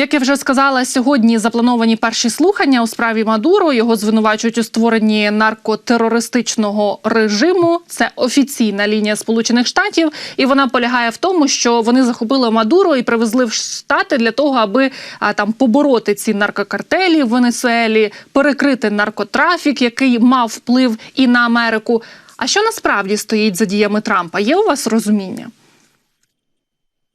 Як я вже сказала, сьогодні заплановані перші слухання у справі Мадуро. Його звинувачують у створенні наркотерористичного режиму. Це офіційна лінія Сполучених Штатів, і вона полягає в тому, що вони захопили Мадуро і привезли в Штати для того, аби а, там побороти ці наркокартелі в Венесуелі, перекрити наркотрафік, який мав вплив і на Америку. А що насправді стоїть за діями Трампа? Є у вас розуміння?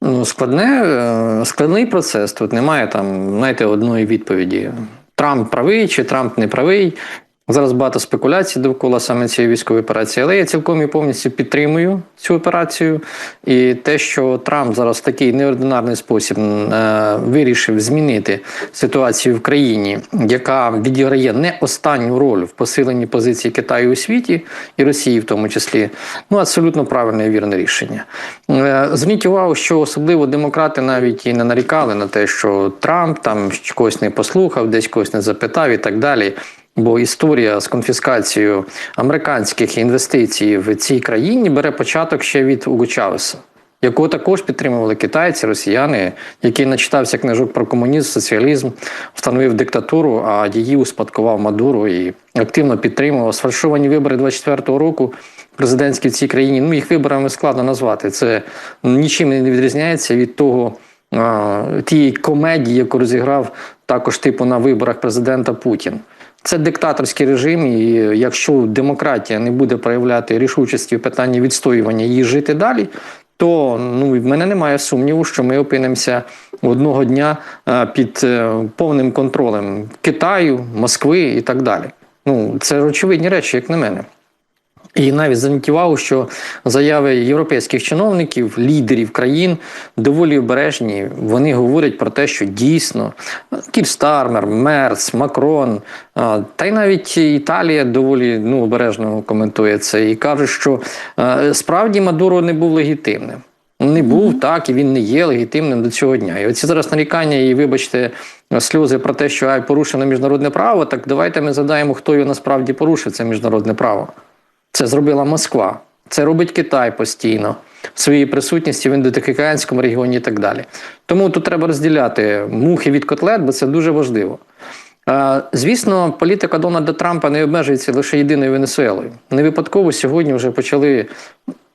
Ну, складне, е, складний процес. Тут немає там, знаєте, одної відповіді. Трамп правий чи Трамп не правий. Зараз багато спекуляцій довкола саме цієї військової операції, але я цілком і повністю підтримую цю операцію. І те, що Трамп зараз в такий неординарний спосіб е, вирішив змінити ситуацію в країні, яка відіграє не останню роль в посиленні позиції Китаю у світі і Росії, в тому числі, ну абсолютно правильне і вірне рішення. Е, зверніть увагу, що особливо демократи навіть і не нарікали на те, що Трамп там когось не послухав, десь когось не запитав і так далі. Бо історія з конфіскацією американських інвестицій в цій країні бере початок ще від Уго Чавеса, якого також підтримували китайці, росіяни, який начитався книжок про комунізм, соціалізм, встановив диктатуру, а її успадкував Мадуро і активно підтримував сфальшовані вибори 24-го року. Президентські в цій країні, ну їх виборами складно назвати. Це нічим не відрізняється від того тієї комедії, яку розіграв також типу на виборах президента Путін. Це диктаторський режим, і якщо демократія не буде проявляти рішучості в питанні відстоювання її жити далі, то ну в мене немає сумніву, що ми опинимося одного дня під е, повним контролем Китаю, Москви і так далі. Ну це очевидні речі, як на мене. І навіть зверніть увагу, що заяви європейських чиновників, лідерів країн доволі обережні. Вони говорять про те, що дійсно Кір Стармер, Мерц, Макрон, та й навіть Італія доволі ну, обережно коментує це і каже, що справді Мадуро не був легітимним. Не був так, і він не є легітимним до цього дня. І оці зараз нарікання, і вибачте, сльози про те, що ай порушено міжнародне право. Так давайте ми задаємо, хто його насправді порушив це міжнародне право. Це зробила Москва. Це робить Китай постійно в своїй присутності в індотихоокеанському регіоні і так далі. Тому тут треба розділяти мухи від котлет, бо це дуже важливо. Звісно, політика Дональда Трампа не обмежується лише єдиною Венесуелою. Не випадково сьогодні вже почали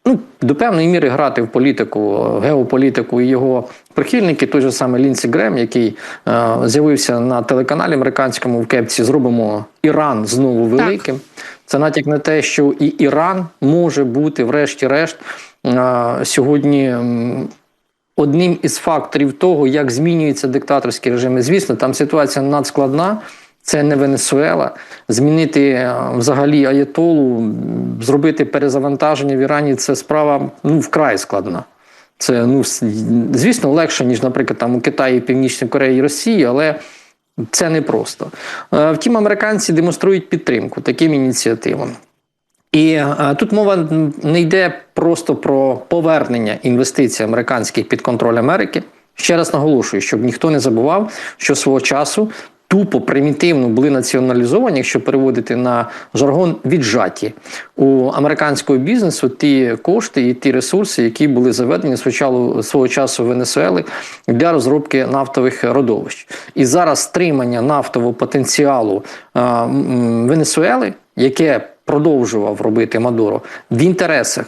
ну, до певної міри грати в політику, геополітику і його прихильники, той же самий Лінсі Грем, який е, з'явився на телеканалі американському в кепці Зробимо Іран знову великим. Так. Це натяк на те, що і Іран може бути, врешті-решт, е, сьогодні. Одним із факторів того, як змінюються диктаторські режими, звісно, там ситуація надскладна. Це не Венесуела. Змінити е, взагалі Аєтолу, зробити перезавантаження в Ірані це справа ну, вкрай складна. Це, ну, звісно, легше, ніж, наприклад, там у Китаї, Північній Кореї Росії, але це непросто. Е, втім, американці демонструють підтримку таким ініціативам. І е, тут мова не йде просто про повернення інвестицій американських під контроль Америки. Ще раз наголошую, щоб ніхто не забував, що свого часу тупо примітивно були націоналізовані, якщо переводити на жаргон віджаті у американського бізнесу ті кошти і ті ресурси, які були заведені свого часу Венесуели для розробки нафтових родовищ. І зараз стримання нафтового потенціалу а, Венесуели, яке продовжував робити Мадуро, в інтересах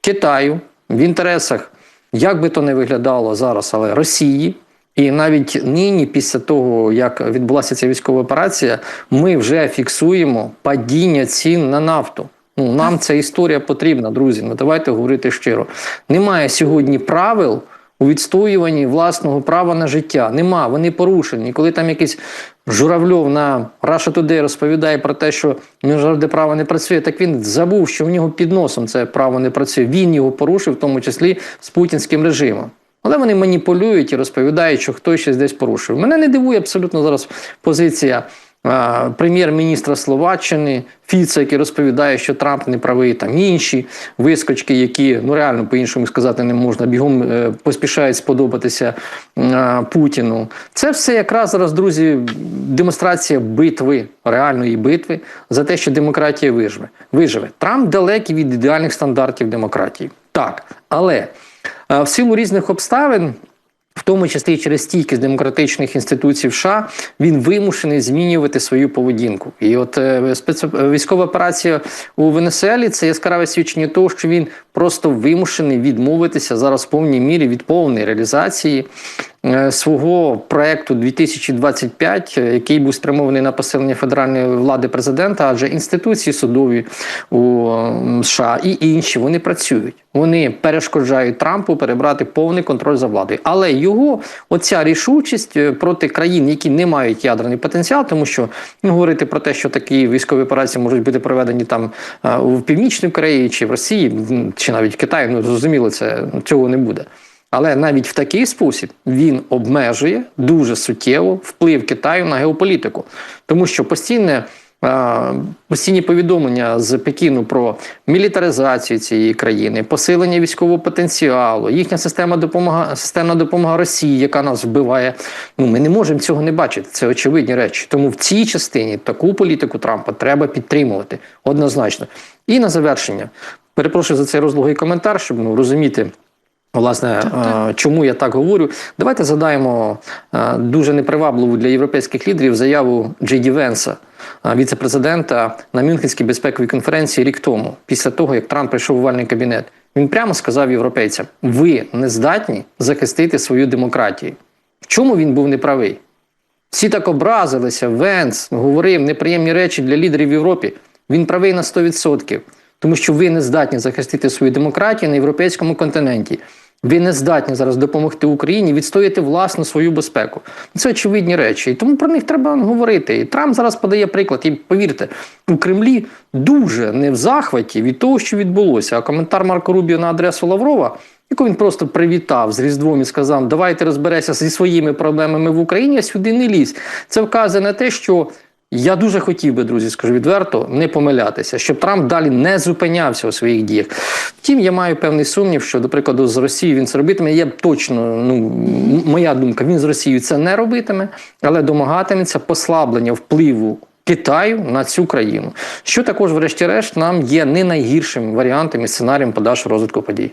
Китаю, в інтересах. Як би то не виглядало зараз, але Росії, і навіть нині, після того, як відбулася ця військова операція, ми вже фіксуємо падіння цін на нафту. Ну, Нам ця історія потрібна, друзі. Ну давайте говорити щиро. Немає сьогодні правил у відстоюванні власного права на життя. Нема, вони порушені. Коли там якийсь журавльов на Russia Today розповідає про те, що міжнародне право не працює, так він забув, що в нього під носом це право не працює. Він його порушив, в тому числі з путінським режимом. Але вони маніпулюють і розповідають, що хтось щось десь порушив. Мене не дивує абсолютно зараз позиція прем'єр-міністра Словаччини Фіца, який розповідає, що Трамп не правий, там інші вискочки, які ну реально по-іншому сказати не можна, бігом е, поспішають сподобатися Путіну. Це все якраз зараз, друзі, демонстрація битви, реальної битви за те, що демократія виживе. Виживе. Трамп далекий від ідеальних стандартів демократії. Так, але. В силу різних обставин в тому числі через стійкість демократичних інституцій США, він вимушений змінювати свою поведінку. І от спецвійськова спец... військова операція у Венесуелі це яскраве свідчення того, що він просто вимушений відмовитися зараз в повній мірі від повної реалізації е, свого проекту 2025, е, який був спрямований на посилення федеральної влади президента, адже інституції судові у США і інші вони працюють. Вони перешкоджають Трампу перебрати повний контроль за владою. Але його оця рішучість е, проти країн, які не мають ядерний потенціал, тому що ну, говорити про те, що такі військові операції можуть бути проведені там в Північній Кореї чи в Росії, чи навіть в Китаї, ну зрозуміло, це цього не буде. Але навіть в такий спосіб він обмежує дуже суттєво вплив Китаю на геополітику, тому що постійне. Постійні повідомлення з Пекіну про мілітаризацію цієї країни, посилення військового потенціалу, їхня система допомога, системна допомога Росії, яка нас вбиває. Ну ми не можемо цього не бачити. Це очевидні речі. Тому в цій частині таку політику Трампа треба підтримувати однозначно. І на завершення перепрошую за цей розлогий коментар, щоб ну розуміти. Власне, е, чому я так говорю? Давайте задаємо е, дуже непривабливу для європейських лідерів заяву Джей Ді Венса, е, віце-президента на Мюнхенській безпековій конференції рік тому, після того як Трамп прийшов у вальний кабінет. Він прямо сказав європейцям: ви не здатні захистити свою демократію. В чому він був неправий? Всі так образилися. Венс говорив неприємні речі для лідерів в Європі. Він правий на 100%. Тому що ви не здатні захистити свою демократію на європейському континенті. Ви не здатні зараз допомогти Україні відстояти власну свою безпеку. Це очевидні речі. І тому про них треба говорити. І Трамп зараз подає приклад. І повірте, у Кремлі дуже не в захваті від того, що відбулося. А коментар Марко Рубіо на адресу Лаврова, яку він просто привітав з Різдвом і сказав: Давайте розбереся зі своїми проблемами в Україні, а сюди не лізь. Це вказує на те, що. Я дуже хотів би, друзі, скажу відверто, не помилятися, щоб Трамп далі не зупинявся у своїх діях. Втім, я маю певний сумнів, що, до прикладу, з Росією він це робитиме. Я точно, ну моя думка, він з Росією це не робитиме, але домагатиметься послаблення впливу. Китаю на цю країну, що також, врешті-решт, нам є не найгіршим варіантом і сценарієм подальшого розвитку подій.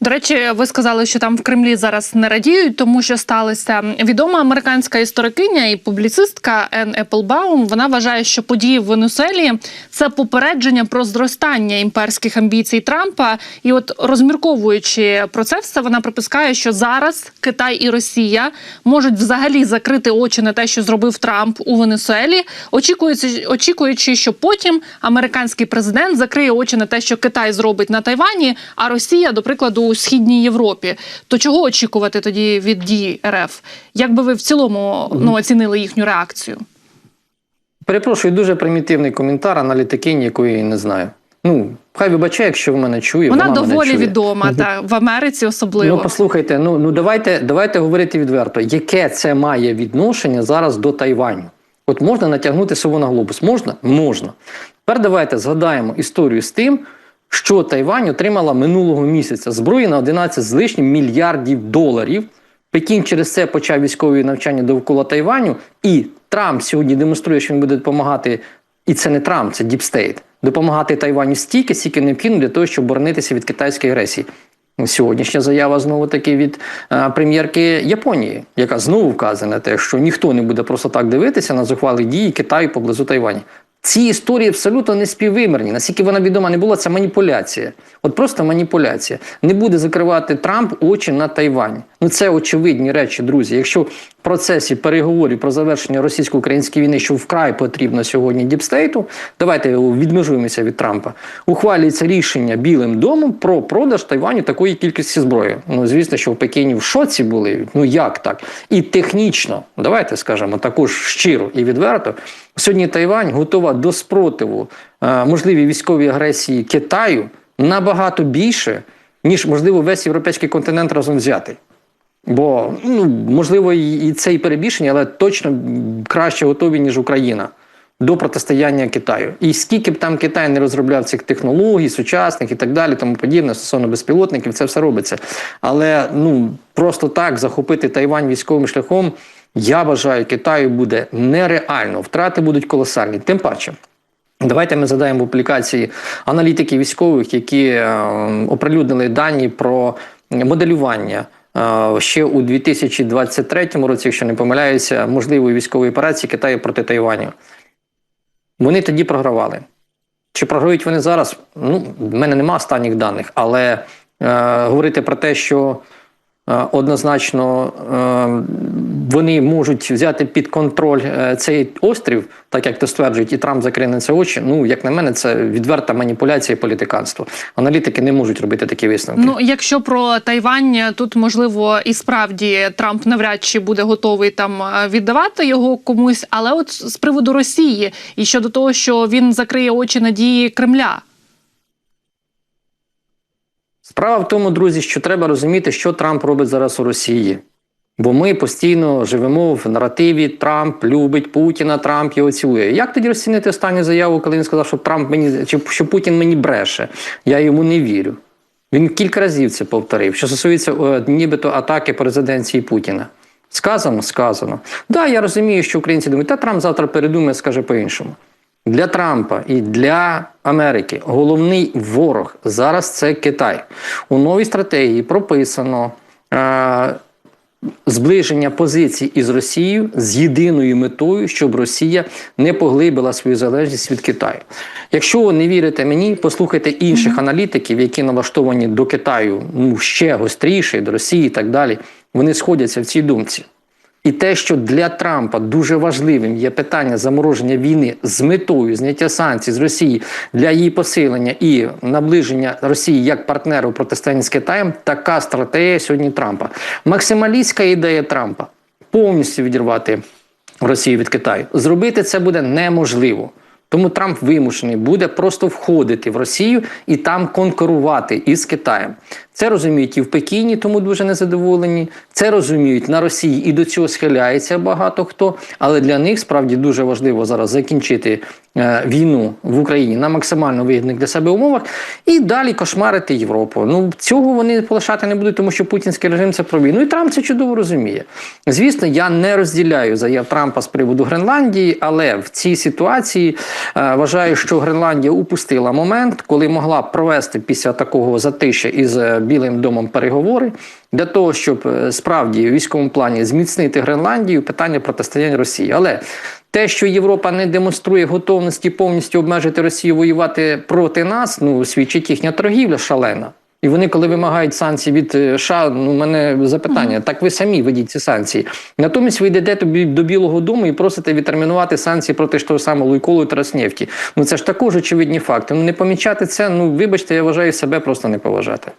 До речі, ви сказали, що там в Кремлі зараз не радіють, тому що сталося відома американська історикиня і публіцистка Ен Еплбаум. Вона вважає, що події в Венесуелі це попередження про зростання імперських амбіцій Трампа. І, от розмірковуючи про це все, вона припускає, що зараз Китай і Росія можуть взагалі закрити очі на те, що зробив Трамп у Венесуелі, очікуючи, очікуючи, що потім американський президент закриє очі на те, що Китай зробить на Тайвані, а Росія, до прикладу, у східній Європі. То чого очікувати тоді від дій РФ? Як би ви в цілому ну, оцінили їхню реакцію? Перепрошую, дуже примітивний коментар аналітикині, якої я не знаю. Ну, хай вибачає, якщо в мене чує. Вона, мене доволі чує. відома, та в Америці особливо. Ну, послухайте, ну, ну давайте, давайте говорити відверто, яке це має відношення зараз до Тайваню. От можна натягнути сову на глобус? Можна? Можна. Тепер давайте згадаємо історію з тим, що Тайвань отримала минулого місяця зброї на 11 з лишнім мільярдів доларів. Пекін через це почав військові навчання довкола Тайваню, і Трамп сьогодні демонструє, що він буде допомагати. І це не Трамп, це Діпстейт. Допомагати Тайваню стільки, скільки необхідно для того, щоб боронитися від китайської агресії. Сьогоднішня заява знову таки від е, прем'єрки Японії, яка знову вказує на те, що ніхто не буде просто так дивитися на зухвалі дії Китаю поблизу Тайвані. Ці історії абсолютно не співвимірні. Наскільки вона відома не була, це маніпуляція. От просто маніпуляція. Не буде закривати Трамп очі на Тайвань. Ну це очевидні речі, друзі. Якщо процесі переговорів про завершення російсько-української війни, що вкрай потрібно сьогодні Діпстейту, давайте відмежуємося від Трампа. Ухвалюється рішення Білим домом про продаж Тайваню такої кількості зброї. Ну звісно, що в Пекіні в шоці були. Ну як так? І технічно, давайте скажемо також щиро і відверто. Сьогодні Тайвань готова до спротиву е, можливій військовій агресії Китаю набагато більше, ніж можливо весь європейський континент разом взятий. Бо ну можливо і це і перебільшення, але точно краще готові, ніж Україна до протистояння Китаю. І скільки б там Китай не розробляв цих технологій, сучасних і так далі, тому подібне, стосовно безпілотників, це все робиться. Але ну просто так захопити Тайвань військовим шляхом, я вважаю, Китаю буде нереально. Втрати будуть колосальні. Тим паче. Давайте ми задаємо публікації аналітики військових, які е, оприлюднили дані про моделювання ще у 2023 році, якщо не помиляюся, можливої військової операції Китаю проти Тайваню. Вони тоді програвали. Чи програють вони зараз? Ну, в мене нема останніх даних, але е, говорити про те, що однозначно е, вони можуть взяти під контроль е, цей острів, так як то стверджують, і Трамп закриє на це очі. Ну, як на мене, це відверта маніпуляція і політиканство. Аналітики не можуть робити такі висновки. Ну, якщо про Тайвань, тут можливо і справді Трамп навряд чи буде готовий там е, віддавати його комусь. Але от з приводу Росії і щодо того, що він закриє очі на дії Кремля. Справа в тому, друзі, що треба розуміти, що Трамп робить зараз у Росії. Бо ми постійно живемо в наративі Трамп любить Путіна, Трамп його цілує. Як тоді розцінити останню заяву, коли він сказав, що Трамп мені чи що Путін мені бреше? Я йому не вірю. Він кілька разів це повторив. Що стосується е, нібито атаки по резиденції Путіна. Сказано, сказано. Да, я розумію, що українці думають, та Трамп завтра передумає, скаже по-іншому. Для Трампа і для Америки головний ворог зараз це Китай. У новій стратегії прописано е, зближення позицій із Росією з єдиною метою, щоб Росія не поглибила свою залежність від Китаю. Якщо ви не вірите мені, послухайте інших аналітиків, які налаштовані до Китаю ну, ще гостріше, до Росії і так далі. Вони сходяться в цій думці. І те, що для Трампа дуже важливим є питання замороження війни з метою зняття санкцій з Росії для її посилення і наближення Росії як партнера у протистоянні з Китаєм, така стратегія сьогодні Трампа. Максималістська ідея Трампа повністю відірвати Росію від Китаю. Зробити це буде неможливо. Тому Трамп вимушений буде просто входити в Росію і там конкурувати із Китаєм. Це розуміють і в Пекіні, тому дуже незадоволені. Це розуміють на Росії і до цього схиляється багато хто. Але для них справді дуже важливо зараз закінчити е, війну в Україні на максимально вигідних для себе умовах і далі кошмарити Європу. Ну цього вони полишати не будуть, тому що путінський режим це про війну. І Трамп це чудово розуміє. Звісно, я не розділяю заяв Трампа з приводу Гренландії, але в цій ситуації е, вважаю, що Гренландія упустила момент, коли могла провести після такого затища із е, Білим домом переговори для того, щоб е, справді в військовому плані зміцнити Гренландію, питання протистояння Росії. Але те, що Європа не демонструє готовності повністю обмежити Росію воювати проти нас, ну свідчить їхня торгівля шалена. І вони, коли вимагають санкцій від е, США, ну у мене запитання: так ви самі ведіть ці санкції. Натомість ви йдете тобі до Білого Дому і просите відтермінувати санкції проти ж того самого Луйколу і Траснефті. Ну це ж також очевидні факти. Ну не помічати це. Ну вибачте, я вважаю себе просто не поважати.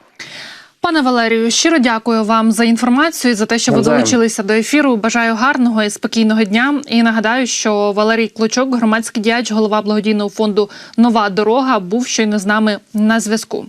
Пане Валерію, щиро дякую вам за інформацію за те, що ви долучилися до ефіру. Бажаю гарного і спокійного дня. І нагадаю, що Валерій Клочок, громадський діяч, голова благодійного фонду Нова дорога, був щойно з нами на зв'язку.